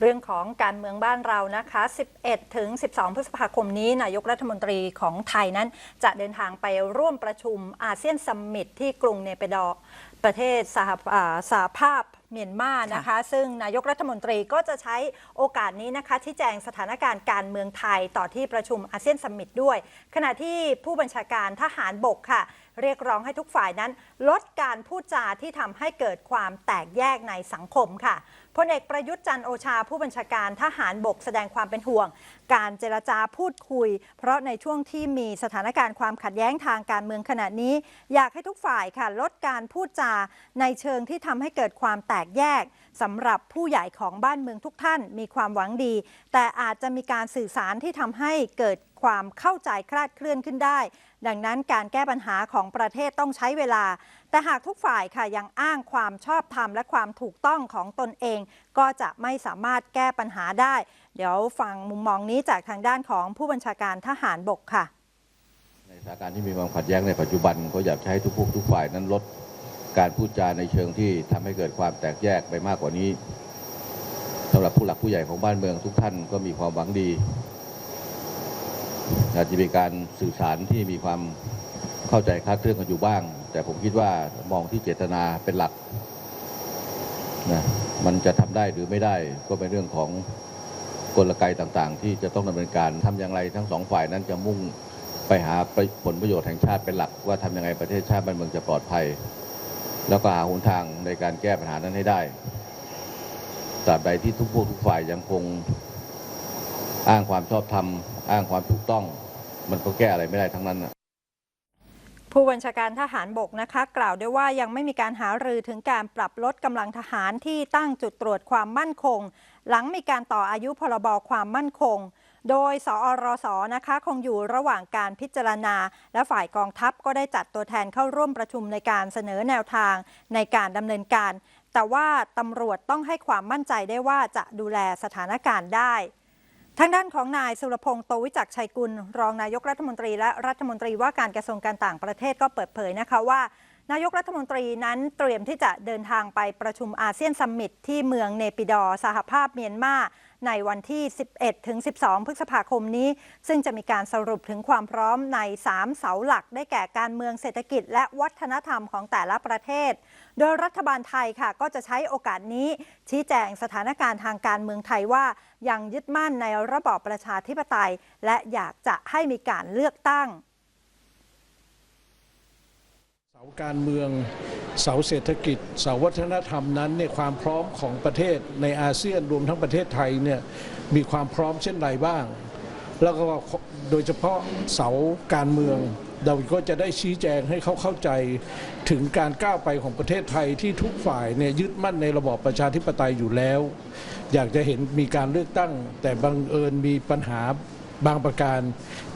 เรื่องของการเมืองบ้านเรานะคะ 11 ถึง 12 พฤษภาคมนี้นายกรัฐมนตรีของไทยนั้น จะเดินทางไปร่วมประชุมอาเซียนซัมมิตที่กรุงเนเปดอประเทศสหาสหภาพ เมียนมานะคะ ซึ่งนายกรัฐมนตรีก็จะใช้โอกาสนี้นะคะที่แจงสถานการณ์การเมืองไทยต่อที่ประชุมอาเซียนซัมมิตด้วย ขณะที่ผู้บัญชาการทหารบกค่ะ เรียกร้องให้ทุกฝ่ายนั้น ลดการพูดจาที่ทำให้เกิดความแตกแยกในสังคมค่ะพลเอกประยุทธ์จันทร์โอชาผู้บัญชาการทหารบกแสดงความเป็นห่วง การเจรจาพูดคุย เพราะในช่วงที่มีสถานการณ์ความขัดแย้งทางการเมืองขณะนี้ อยากให้ทุกฝ่ายค่ะลดการพูดจาในเชิงที่ทำให้เกิดความแตกแยกสำหรับผู้ใหญ่ของบ้านเมืองทุกท่านมีความหวังดี แต่อาจจะมีการสื่อสารที่ทำให้เกิดความเข้าใจคลาดเคลื่อนขึ้นได้ ดังนั้นการแก้ปัญหาของประเทศต้องใช้เวลา แต่หากทุกฝ่ายค่ะยังอ้างความชอบธรรมและความถูกต้องของตนเอง ก็จะไม่สามารถแก้ปัญหาได้ เดี๋ยวฟังมุมมองนี้จากทางด้านของผู้บัญชาการทหารบกค่ะ ในสถานการณ์ที่มีความขัดแย้งในปัจจุบันก็อยากให้ทุกพวกทุกฝ่ายนั้นลด การพูดจาในเชิงที่ทำให้เกิดความแตกแยกไปมากกว่านี้สำหรับผู้หลักผู้ใหญ่ของบ้านเมืองทุกท่านก็มีความหวังดีอาจจะมีการสื่อสารที่มีความเข้าใจคลาดเคลื่อนกันอยู่บ้าง แต่ผมคิดว่ามองที่เจตนาเป็นหลักนะมันจะทำได้หรือไม่ได้ก็เป็นเรื่องของกลไกต่างๆ ที่จะต้องดำเนินการทำอย่างไรทั้งสองฝ่ายนั้นจะมุ่งไปหาผลประโยชน์แห่งชาติเป็นหลักว่าทำยังไงประเทศชาติบ้านเมืองจะปลอดภัย แล้วก็หาหนทางในการแก้ปัญหานั้นให้ได้ตราบใดที่ทุกพวกทุกฝ่ายยังคงอ้างความชอบธรรม อ้างความถูกต้อง มันก็แก้อะไรไม่ได้ทั้งนั้นนะผู้บัญชาการทหารบกนะคะ กล่าวด้วยว่ายังไม่มีการหารือถึงการปรับลดกำลังทหารที่ตั้งจุดตรวจความมั่นคง หลังมีการต่ออายุพรบความมั่นคง โดยสอรสนะคะคงอยู่ระหว่างการพิจารณา และฝ่ายกองทัพก็ได้จัดตัวแทนเข้าร่วมประชุมในการเสนอแนวทางในการดำเนินการ แต่ว่าตำรวจต้องให้ความมั่นใจได้ว่าจะดูแลสถานการณ์ได้ทางด้านของนายสุรพงษ์โตวิจักชัยกุล รองนายกรัฐมนตรีและรัฐมนตรีว่าการกระทรวงการต่างประเทศก็เปิดเผยนะคะว่า นายกรัฐมนตรีนั้นเตรียมที่จะเดินทางไปประชุมอาเซียนซัมมิตที่เมืองเนปิดอสหภาพเมียนมาในวันที่ 11 ถึง 12 พฤษภาคมนี้ ซึ่งจะมีการสรุปถึงความพร้อมใน 3 เสาหลัก ได้แก่การเมืองเศรษฐกิจ และวัฒนธรรมของแต่ละประเทศ โดยรัฐบาลไทยค่ะก็จะใช้โอกาสนี้ ชี้แจงสถานการณ์ทางการเมืองไทยว่า ยังยึดมั่นในระบอบประชาธิปไตย และอยากจะให้มีการเลือกตั้งาการเมืองเสาเศรษฐกิจ เสาวัฒนธรรมนั้นเนี่ยความพร้อมของประเทศในอาเซียนรวมทั้งประเทศไทยเนี่ยมีความพร้อมเช่นไรบ้าง แล้วก็โดยเฉพาะเสาการเมืองเราก็จะได้ชี้แจงให้เขาเข้าใจถึงการก้าวไปของประเทศไทยที่ทุกฝ่ายเนี่ยยึดมั่นในระบอบประชาธิปไตยอยู่แล้ว อยากจะเห็นมีการเลือกตั้ง แต่บังเอิญมีปัญหา บางประการ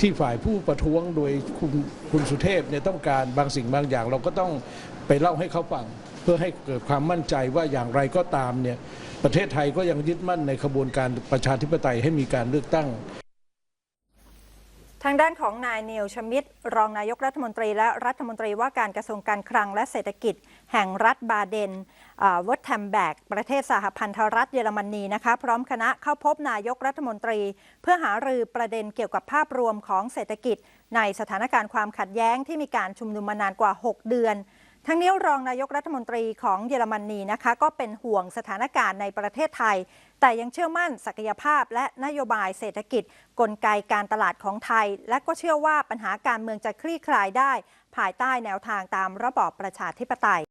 ที่ฝ่ายผู้ประท้วงโดยคุณคุณสุเทพเนี่ยต้องการบางสิ่งบางอย่าง เราก็ต้องไปเล่าให้เขาฟังเพื่อให้เกิดความมั่นใจว่าอย่างไรก็ตามเนี่ยประเทศไทยก็ยังยึดมั่นในขบวนการประชาธิปไตยให้มีการเลือกตั้ง ทางด้านของนายเนลชมิดรองนายกรัฐมนตรี และรัฐมนตรีว่าการกระทรวงการคลังและเศรษฐกิจ แห่งรัฐบาเดนวอตแทมแบกประเทศสหพันธรัฐเยอรมนีนะคะ พร้อมคณะเข้าพบนายกรัฐมนตรี เพื่อหารือประเด็นเกี่ยวกับภาพรวมของเศรษฐกิจ ในสถานการณ์ความขัดแย้งที่มีการชุมนุมมานานกว่า 6 เดือน ทั้งนี้รองนายกรัฐมนตรีของเยอรมนีนะคะ ก็เป็นห่วงสถานการณ์ในประเทศไทย แต่ยังเชื่อมั่นศักยภาพและนโยบายเศรษฐกิจ กลไกการตลาดของไทย และก็เชื่อว่าปัญหาการเมืองจะคลี่คลายได้ ภายใต้แนวทางตามระบอบประชาธิปไตย